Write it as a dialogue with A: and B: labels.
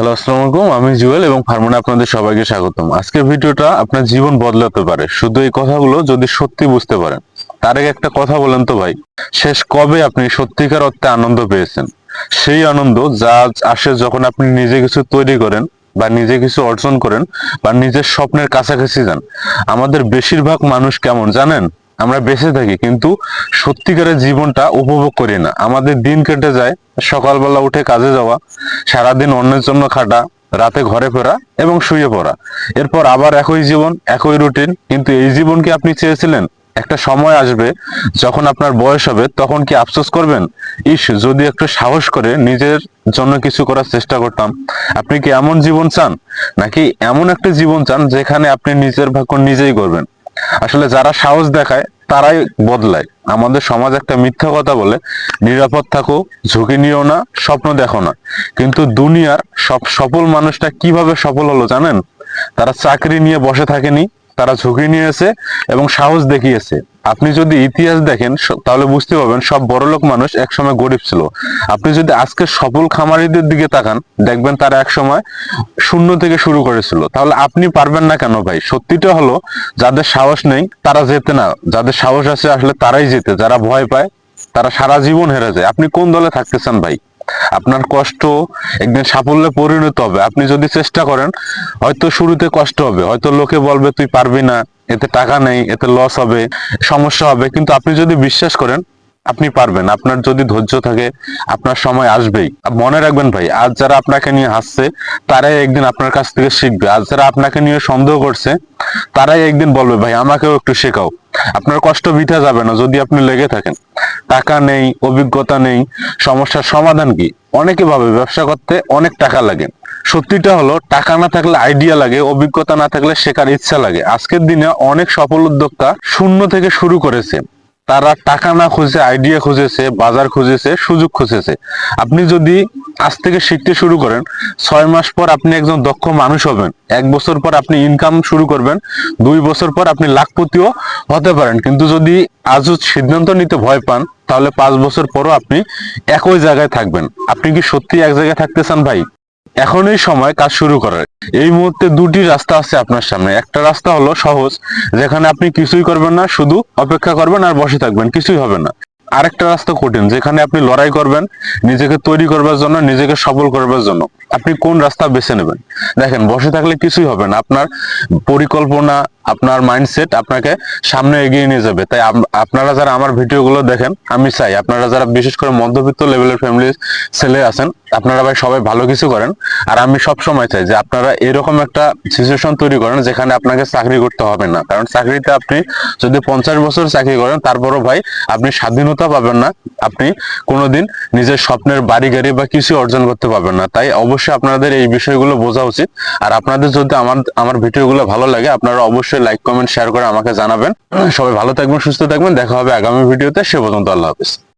A: Hello, আসসালামু আলাইকুম। আমি জুয়েল এবং ফার্মনে আপনাদের সবাইকে স্বাগতম। আজকের ভিডিওটা আপনার জীবন বদলাতে পারে। শুধু এই কথাগুলো যদি সত্যি বুঝতে পারেন। তার আগে একটা কথা বলেন তো ভাই। শেষ কবে আপনি সত্যিকার অর্থে আনন্দ পেয়েছেন? সেই আনন্দ যা আসে যখন আপনি নিজে কিছু তৈরি করেন বা নিজে কিছু অর্জন করেন বা নিজের স্বপ্নের কাছাকাছি যান। আমাদের বেশিরভাগ মানুষ কেমন জানেন? আমরা বেঁচে থাকি, কিন্তু সত্যিকারের জীবনটা উপভোগ করি না। আমাদের দিন কেটে যায়, সকালবেলা উঠে কাজে যাওয়া, সারাদিন অন্যের জন্য খাটা, রাতে ঘরে ফেরা এবং শুয়ে পড়া। এরপর আবার একই জীবন, একই রুটিন কিন্তু এই জীবন কি আপনি চেয়েছিলেন? একটা সময় আসবে, যখন আপনার বয়স হবে, তখন কি আফসোস করবেন? ইস, যদি একটু সাহস করে নিজের জন্য কিছু করার চেষ্টা করতাম। আপনি কি এমন জীবন চান? নাকি এমন একটা জীবন চান, যেখানে আপনি নিজের ভাগ্য নিজেই করবেন আসলে যারা সাহস দেখায়, তারাই বদলায়। আমাদের সমাজ একটা মিথ্যা কথা বলে, নিরাপদ থাকো, ঝুঁকি নিও না, স্বপ্ন দেখো না। কিন্তু দুনিয়ার সব সফল মানুষটা কীভাবে সফল হলো জানেন? তারা চাকরি নিয়ে বসে থাকেনি, তারা ঝুঁকি নিয়েছে এবং সাহস দেখিয়েছে। আপনি যদি ইতিহাস দেখেন তাহলে বুঝতে পারবেন সব বড়লোক মানুষ একসময় গরিব ছিল। আপনি যদি আজকে সফল খামারিদের দিকে তাকান, দেখবেন তারা একসময় শূন্য থেকে শুরু করেছিল। তাহলে আপনি পারবেন না কেন ভাই? সত্যিটা হলো, যাদের সাহস নেই, তারা যেতে না। যাদের সাহস আছে আসলে তারাই যেতে। যারা ভয় পায়, তারা সারা জীবন হেরে যায়। আপনি কোন দলে থাকতে চান ভাই? আপনার কষ্ট একদিন সাফল্যে পরিণত হবে। আপনি যদি চেষ্টা করেন, হয়তো শুরুতে কষ্ট হবে। হয়তো লোকে বলবে, তুই পারবি না। এতে টাকা নেই, এতে লস হবে, সমস্যা হবে, কিন্তু আপনি যদি বিশ্বাস করেন, আপনি পারবেন। আপনার যদি ধৈর্য থাকে, আপনার সময় আসবেই। মনে রাখবেন ভাই, আজ যারা আপনাকে নিয়ে হাসছে, তারাই একদিন আপনার কাছ থেকে শিখবে। আজ যারা আপনাকে নিয়ে সন্দেহ করছে, তারাই একদিন বলবে, ভাই, আমাকেও একটু শেখাও। আপনার কষ্ট বিঠা যাবে না, যদি আপনি লেগে থাকেন। টাকা নেই, অভিজ্ঞতা নেই, সমস্যার সমাধান কি? অনেকে ভাবে ব্যবসা করতে অনেক টাকা লাগে। সত্যিটা হলো, টাকা না থাকলে আইডিয়া লাগে, অভিজ্ঞতা না থাকলে শেখার ইচ্ছা লাগে। আজকের দিনে অনেক সফল উদ্যোক্তা শূন্য থেকে শুরু করেছে। তারা টাকা না খুঁজে আইডিয়া খুঁজেছে, বাজার খুঁজেছে, সুযোগ খুঁজেছে। আপনি যদি আজ থেকে শিখতে শুরু করেন, ছয় মাস পর আপনি একজন দক্ষ মানুষ হবেন। এক বছর পর আপনি ইনকাম শুরু করবেন, দুই বছর পর আপনি লাখপতিও হতে পারেন। কিন্তু যদি আজও সিদ্ধান্ত নিতে ভয় পান, তাহলে পাঁচ বছর পরও আপনি একই জায়গায় থাকবেন। আপনি কি সত্যি এক জায়গায় থাকতে চান ভাই? এখনই সময় কাজ শুরু করার। এই মুহূর্তে দুটি রাস্তা আছে আপনার সামনে। একটা রাস্তা হলো সহজ, যেখানে আপনি কিছুই করবেন না, শুধু অপেক্ষা করবেন আর বসে থাকবেন, কিছুই হবে না। আরেকটা রাস্তা কঠিন, যেখানে আপনি লড়াই করবেন, নিজেকে তৈরি করবার জন্য, নিজেকে সফল করবার জন্য। আপনি কোন রাস্তা বেছে নেবেন? দেখেন, বসে থাকলে কিছুই হবে না। আপনার পরিকল্পনা আপনার মাইন্ডসেট আপনাকে সামনে এগিয়ে নিয়ে যাবে। তাই আপনারা যারা আমার ভিডিওগুলো দেখেন, আমি চাই আপনারা যারা বিশেষ করে মধ্যবিত্ত লেভেলের ফ্যামিলির ছেলে আছেন, আপনারা ভাই সবাই ভালো কিছু করেন। আর আমি সব সময় চাই যে আপনারা এরকম একটা সিচুয়েশন তৈরি করেন যেখানে আপনাকে চাকরি করতে হবে না। কারণ চাকরিতে আপনি যদি পঞ্চাশ বছর চাকরি করেন, তারপরও ভাই আপনি স্বাধীনতা পাবেন না। আপনি কোনোদিন নিজের স্বপ্নের বাড়ি, গাড়ি বা কিছু অর্জন করতে পারবেন না। তাই অবশ্যই আপনাদের এই বিষয়গুলো বোঝা উচিত। আর আপনাদের যদি আমার আমার ভিডিওগুলো ভালো লাগে, আপনারা অবশ্যই লাইক কমেন্ট শেয়ার করে আমাকে জানাবেন। সবাই ভালো থাকবেন, সুস্থ থাকবেন। দেখা হবে আগামী ভিডিওতে সে পর্যন্ত আল্লাহ হাফিজ।